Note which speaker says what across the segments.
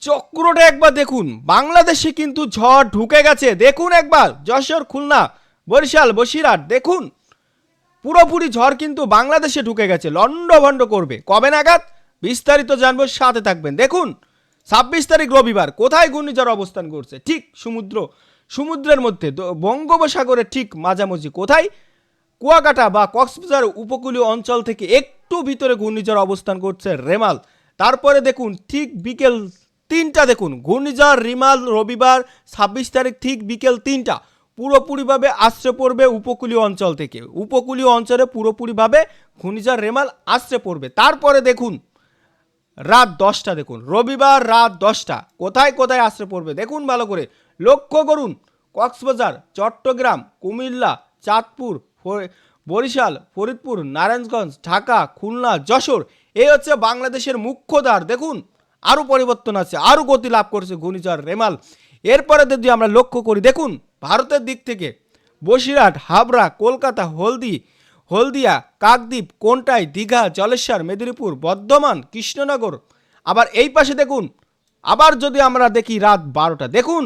Speaker 1: চক্রটা একবার দেখুন। বাংলাদেশে কিন্তু ঝড় ঢুকে গেছে। দেখুন একবার। যশোর, খুলনা, বরিশাল, বসিরহাট, দেখুন। পুরোপুরি ঝড় কিন্তু বাংলাদেশে ঢুকে গেছে। লন্ডভন্ড করবে। কবে নাগাদ? বিস্তারিত জানব, সাথে থাকবেন। দেখুন, ছাব্বিশ তারিখ রবিবার। কোথায় ঘূর্ণিঝড় অবস্থান করছে? ঠিক সমুদ্র, সমুদ্রের মধ্যে। বঙ্গোপসাগরের ঠিক মাঝামাঝি। কোথায়? কুয়াকাটা বা কক্সবাজার উপকূলীয় অঞ্চল থেকে একটু ভিতরে ঘূর্ণিঝড় অবস্থান করছে রেমাল। তারপরে দেখুন, ঠিক বিকেল তিনটা দেখুন, ঘূর্ণিঝড়, রিমাল, রবিবার, ছাব্বিশ তারিখ ঠিক বিকেল তিনটা। পুরোপুরিভাবে আশ্রে পড়বে উপকূলীয় অঞ্চল থেকে। উপকূলীয় অঞ্চলে পুরোপুরিভাবে ঘূর্ণিঝড়, রেমাল আশ্রে পড়বে। তারপরে দেখুন, রাত দশটা দেখুন, রবিবার রাত দশটা। কোথায় কোথায় আশ্রে পড়বে? দেখুন ভালো করে। লক্ষ্য করুন, কক্সবাজার, চট্টগ্রাম, কুমিল্লা, চাঁদপুর বরিশাল, ফরিদপুর, নারায়ণগঞ্জ, ঢাকা, খুলনা, যশোর। এই হচ্ছে বাংলাদেশের মুখ্য দ্বার। দেখুন আরও পরিবর্তন আছে আরও গতি লাভ করছে ঘূর্ণিঝড় রেমাল। এরপরে যদি আমরা লক্ষ্য করি, দেখুন, ভারতের দিক থেকে বসিরহাট, হাবড়া, কলকাতা, হলদি, হলদিয়া, কাকদ্বীপ, কোনটাই, দীঘা জলেশ্বর মেদিনীপুর, বর্ধমান, কৃষ্ণনগর। আবার এই পাশে দেখুন, আবার যদি আমরা দেখি রাত বারোটা, দেখুন,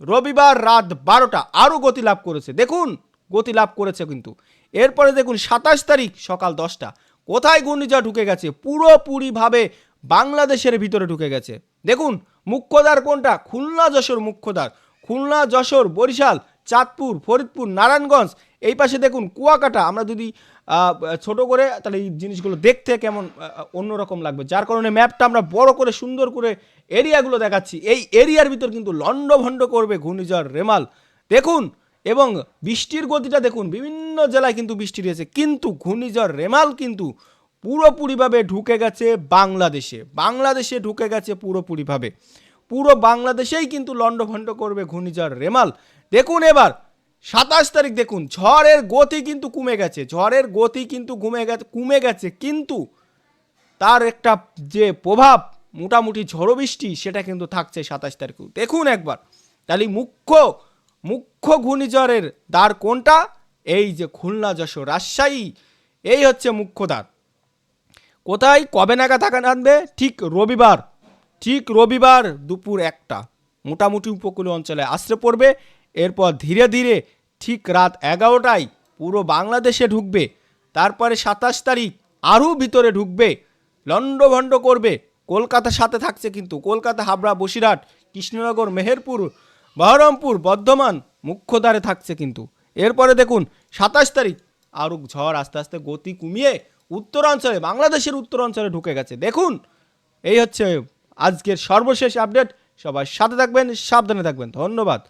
Speaker 1: রবিবার রাত বারোটা আরও গতি লাভ করেছে, দেখুন, গতি লাভ করেছে কিন্তু। এরপরে দেখুন, সাতাশ তারিখ সকাল দশটা, কোথায় ঘূর্ণিঝড় ঢুকে গেছে? পুরোপুরিভাবে বাংলাদেশের ভিতরে ঢুকে গেছে। দেখুন, মুখ্যদ্বার কোনটা? খুলনা যশোর মুখ্যদ্বার। খুলনা, যশোর, বরিশাল, চাঁদপুর, ফরিদপুর, নারায়ণগঞ্জ। এই পাশে দেখুন, কুয়াকাটা। আমরা যদি ছোট করে তাহলে এই জিনিসগুলো দেখতে কেমন অন্যরকম লাগবে। যার কারণে ম্যাপটা আমরা বড় করে, সুন্দর করে এরিয়াগুলো দেখাচ্ছি। এই এরিয়ার ভিতর কিন্তু লণ্ডভণ্ড করবে ঘূর্ণিঝড় রেমাল। দেখুন, এবং বৃষ্টির গতিটা দেখুন, বিভিন্ন জেলায় কিন্তু বৃষ্টি রয়েছে। কিন্তু ঘূর্ণিঝড় রেমাল কিন্তু পুরোপুরিভাবে ঢুকে গেছে বাংলাদেশে। বাংলাদেশে ঢুকে গেছে পুরোপুরিভাবে। পুরো বাংলাদেশেই কিন্তু লণ্ডভণ্ড করবে ঘূর্ণিঝড় রেমাল। দেখুন এবার, সাতাশ তারিখ দেখুন, ঝড়ের গতি কিন্তু কমে গেছে, ঝড়ের গতি কিন্তু কমে গেছে কমে গেছে, কিন্তু তার একটা যে প্রভাব, মোটামুটি ঝড়ো বৃষ্টি, সেটা কিন্তু থাকছে সাতাশ তারিখেও দেখুন একবার, তাহলে মুখ্য মুখ্য ঘূর্ণিঝড়ের দ্বার কোনটা? এই যে খুলনা যশোর রাজশাহী, এই হচ্ছে মুখ্য দ্বার। কোথায়? কবে নাগাদ থাকা আনবে? ঠিক রবিবার। ঠিক রবিবার দুপুর একটা। মোটামুটি উপকূলীয় অঞ্চলে আশ্রে পড়বে। এরপর ধীরে ধীরে ঠিক রাত এগারোটায় পুরো বাংলাদেশে ঢুকবে। তারপরে সাতাশ তারিখ আরও ভিতরে ঢুকবে। লণ্ডভণ্ড করবে। কলকাতার সাথে থাকছে কিন্তু। কলকাতা, হাবড়া, বসিরহাট, কৃষ্ণনগর, মেহেরপুর, বহরমপুর, বর্ধমান মুখ্য দ্বারে থাকছে কিন্তু। এরপরে দেখুন, সাতাশ তারিখ আরও ঝড় আস্তে আস্তে গতি কমিয়ে উত্তরাঞ্চলে, বাংলাদেশের উত্তরাঞ্চলে ঢুকে গেছে। দেখুন, এই হচ্ছে আজকের সর্বশেষ আপডেট। সবাই সাথে থাকবেন, সাবধানে থাকবেন। ধন্যবাদ।